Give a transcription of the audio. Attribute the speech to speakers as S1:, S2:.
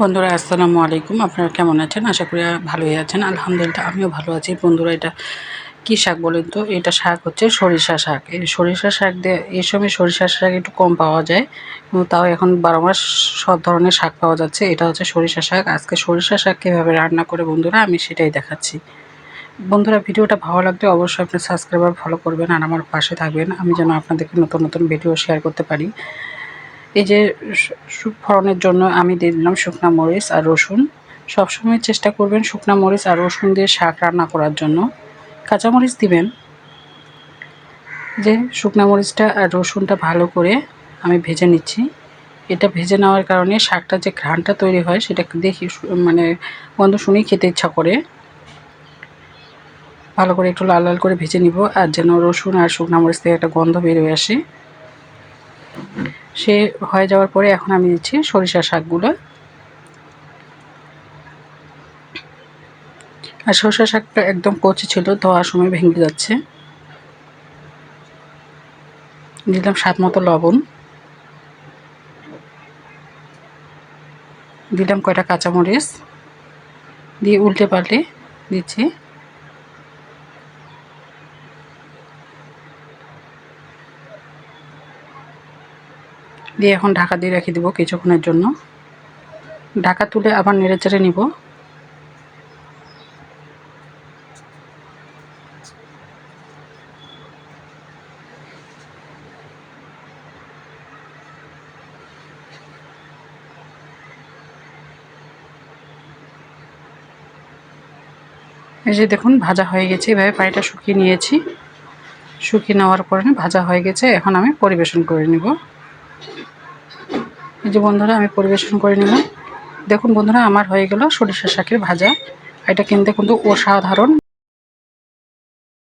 S1: বন্ধুরা, আসসালামু আলাইকুম। আপনারা কেমন আছেন? আশা করি ভালোই আছেন। আলহামদুলিল্লাহ, আমিও ভালো আছি। বন্ধুরা, এটা কী শাক বলেন তো? এটা শাক হচ্ছে সরিষা শাক। এই সরিষা শাক দিয়ে এই সময় সরিষা শাক একটু কম পাওয়া যায়। তাও এখন বারো মাস সব ধরনের শাক পাওয়া যাচ্ছে। এটা হচ্ছে সরিষা শাক। আজকে সরিষা শাক কীভাবে রান্না করে বন্ধুরা, আমি সেটাই দেখাচ্ছি। বন্ধুরা, ভিডিওটা ভালো লাগলে অবশ্যই আপনি সাবস্ক্রাইবার, ফলো করবেন আর আমার পাশে থাকবেন। আমি যেন আপনাদেরকে নতুন নতুন ভিডিও শেয়ার করতে পারি। এই যে ফড়নের জন্য আমি দিয়ে দিলাম শুকনা মরিচ আর রসুন। সবসময় চেষ্টা করবেন শুকনা মরিচ আর রসুন দিয়ে শাক রান্না করার জন্য। কাঁচামরিচ দিবেন। যে শুকনা মরিচটা আর রসুনটা ভালো করে আমি ভেজে নিচ্ছি। এটা ভেজে নেওয়ার কারণে শাকটা যে ঘ্রাণটা তৈরি হয় সেটা দেখি মানে গন্ধ শুনেই খেতে ইচ্ছা করে। ভালো করে একটু লাল লাল করে ভেজে নিব আর যেন রসুন আর শুকনা মরিচ থেকে একটা গন্ধ বেরোয় আসে। সে হয়ে যাওয়ার পরে এখন আমি দিচ্ছি সরিষা শাকগুলো। আর সরিষা শাকটা একদম কচি ছিল ধোয়ার সময় ভেঙে যাচ্ছে। দিলাম স্বাদ মতো লবণ। দিলাম কয়টা কাঁচামরিচ। দিয়ে উল্টে পাল্টে দিচ্ছি। দিয়ে এখন ঢাকা দিয়ে রেখে দেবো কিছুক্ষণের জন্য। ঢাকা তুলে আবার নেড়ে চেড়ে নিব। এই যে দেখুন, ভাজা হয়ে গেছে। এভাবে পানিটা শুকিয়ে নিয়েছি। শুকিয়ে নেওয়ার পরে ভাজা হয়ে গেছে। এখন আমি পরিবেশন করে নেব। এই যে বন্ধুরা, আমি পরিবেশন করে নিলাম। দেখুন বন্ধুরা, আমার হয়ে গেল সরিষা শাকের ভাজা। এটা কিনতে কিন্তু অসাধারণ।